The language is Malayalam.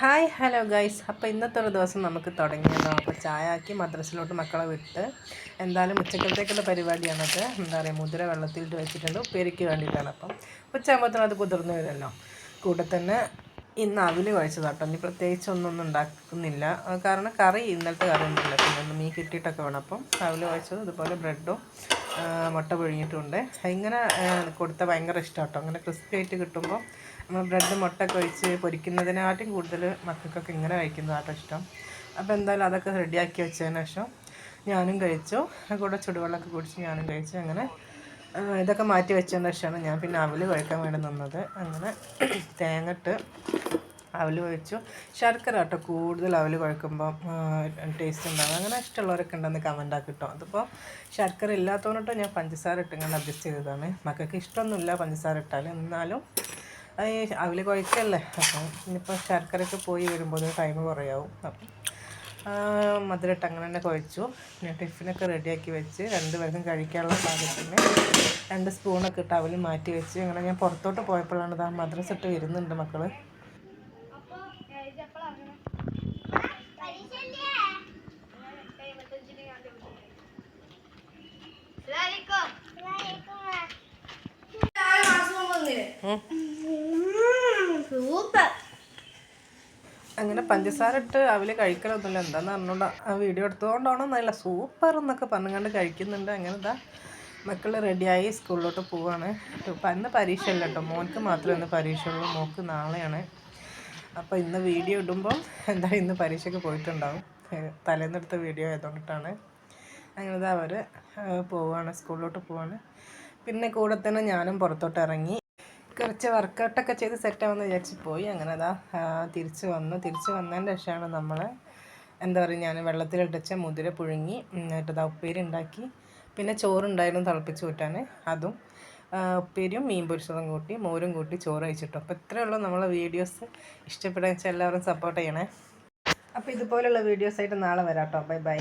ഹായ് ഹലോ ഗൈസ് അപ്പോൾ ഇന്നത്തെ ഒരു ദിവസം നമുക്ക് തുടങ്ങിയതോ. അപ്പോൾ ചായ ആക്കി മദ്രസിലോട്ട് മക്കളെ വിട്ട് എന്തായാലും ഉച്ചക്കലത്തേക്കുള്ള പരിപാടിയാണത്. എന്താ പറയുക മുദ്ര വെള്ളത്തിൽ വെച്ചിട്ടുണ്ട്. ഉപ്പേരിക്ക് വേണ്ടിയിട്ടാണ് അപ്പം. ഉച്ചയാകുമ്പോഴത്തേനും അത് കുതിർന്നു വരുമല്ലോ. കൂടെ തന്നെ ഇന്ന് അവിൽ കേട്ടോ ഇനി പ്രത്യേകിച്ച് ഒന്നൊന്നും ഉണ്ടാക്കുന്നില്ല. കാരണം കറി ഇന്നലത്തെ കറി ഒന്നുമില്ല പിന്നെ മീൻ കിട്ടിയിട്ടൊക്കെ വേണം. അപ്പം അവിൽ കഴിച്ചത് ഇതുപോലെ ബ്രെഡും മുട്ട പിഴിഞ്ഞിട്ടുണ്ട് ഇങ്ങനെ കൊടുത്ത ഭയങ്കര ഇഷ്ടം കേട്ടോ അങ്ങനെ ക്രിസ്പി ആയിട്ട് കിട്ടുമ്പോൾ നമ്മൾ ബ്രെഡ് മുട്ട കഴിച്ച് പൊരിക്കുന്നതിനാട്ടും കൂടുതൽ മക്കൾക്കൊക്കെ ഇങ്ങനെ കഴിക്കുന്നതാട്ടോ ഇഷ്ടം. അപ്പോൾ എന്തായാലും അതൊക്കെ റെഡിയാക്കി വെച്ചതിന് ശേഷം ഞാനും കഴിച്ചു. കൂടെ ചുടുവെള്ളമൊക്കെ കുടിച്ച് ഞാനും കഴിച്ചു. അങ്ങനെ ഇതൊക്കെ മാറ്റി വെച്ചതിന് ശേഷമാണ് ഞാൻ പിന്നെ അവൽ കഴിക്കാൻ വേണ്ടി നിന്നത്. അങ്ങനെ തേങ്ങട്ട് അവൽ കഴിച്ചു ശർക്കര കേട്ടോ കൂടുതൽ അവൽ കുഴക്കുമ്പോൾ ടേസ്റ്റ് ഉണ്ടാകും അങ്ങനെ ഇഷ്ടമുള്ളവരൊക്കെ ഉണ്ടെന്ന് കമന്റ് കിട്ടും അതിപ്പോൾ ശർക്കര ഇല്ലാത്തതുകൊണ്ടിട്ട് ഞാൻ പഞ്ചസാര ഇട്ടിങ്ങനെ അഡ്ജസ്റ്റ് ചെയ്തതാണ്. മക്കൾക്ക് ഇഷ്ടമൊന്നുമില്ല പഞ്ചസാര ഇട്ടാൽ എന്നാലും അവൽ കുഴക്കല്ലേ. അപ്പം ഇനിയിപ്പോൾ ശർക്കരയൊക്കെ പോയി വരുമ്പോൾ ടൈം കുറയാവും. അപ്പം മധുരട്ട് അങ്ങനെ തന്നെ കുഴച്ചു. പിന്നെ ടിഫിനൊക്കെ റെഡിയാക്കി വെച്ച് രണ്ട് പേർക്കും കഴിക്കാനുള്ള പാകത്തിന് രണ്ട് സ്പൂണൊക്കെ ഇട്ട് അവൽ മാറ്റി വെച്ച്. അങ്ങനെ ഞാൻ പുറത്തോട്ട് പോയപ്പോഴാണ് ഇതാ മദ്രസ ഇട്ട് വരുന്നുണ്ട് മക്കൾ സൂപ്പർ. അങ്ങനെ പഞ്ചസാര ഇട്ട് അവൽ കഴിക്കലൊന്നുമില്ല. എന്താന്ന് അറിഞ്ഞോണ്ട ആ വീഡിയോ എടുത്തുകൊണ്ടാണ് നല്ല സൂപ്പർ എന്നൊക്കെ പറഞ്ഞുകൊണ്ട് കഴിക്കുന്നുണ്ട്. അങ്ങനെ ഇതാ മക്കൾ റെഡിയായി സ്കൂളിലോട്ട് പോവാണ്. ഇന്ന് പരീക്ഷ അല്ല കേട്ടോ മോൻക്ക് മാത്രമേ ഇന്ന് പരീക്ഷ ഉള്ളൂ മോക്ക് നാളെയാണ്. അപ്പോൾ ഇന്ന് വീഡിയോ ഇടുമ്പോൾ എന്താ ഇന്ന് പരീക്ഷയ്ക്ക് പോയിട്ടുണ്ടാവും. തലേന്നെടുത്ത വീഡിയോ ആയതുകൊണ്ടിട്ടാണ് അങ്ങനെ അവർ പോവാണ്. സ്കൂളിലോട്ട് പോവാണ്. പിന്നെ കൂടെ തന്നെ ഞാനും പുറത്തോട്ട് ഇറങ്ങി. കുറച്ച് വർക്കൗട്ടൊക്കെ ചെയ്ത് സെറ്റാമെന്ന് വിചാരിച്ച് പോയി. അങ്ങനെ അതാ തിരിച്ച് വന്നു. തിരിച്ച് വന്നതിന്റെ ശേഷമാണ് നമ്മൾ എന്താ പറയുക ഞാൻ വെള്ളത്തിലിട്ടച്ച മുതിര പുഴുങ്ങി എന്നിട്ടതാ ഉപ്പേരി ഉണ്ടാക്കി. പിന്നെ ചോറുണ്ടായിരുന്നു തിളപ്പിച്ച് കൂട്ടാൻ അതും ഉപ്പേരിയും മീൻ പൊരിച്ചതും കൂട്ടി മോരും കൂട്ടി ചോറ് കഴിച്ചിട്ടു. അപ്പോൾ ഇത്രയേ ഉള്ളൂ നമ്മളെ വീഡിയോസ്. ഇഷ്ടപ്പെടുക വെച്ചാൽ എല്ലാവരും സപ്പോർട്ട് ചെയ്യണേ. അപ്പോൾ ഇതുപോലുള്ള വീഡിയോസായിട്ട് നാളെ വരാം കേട്ടോ ബൈ ബൈ.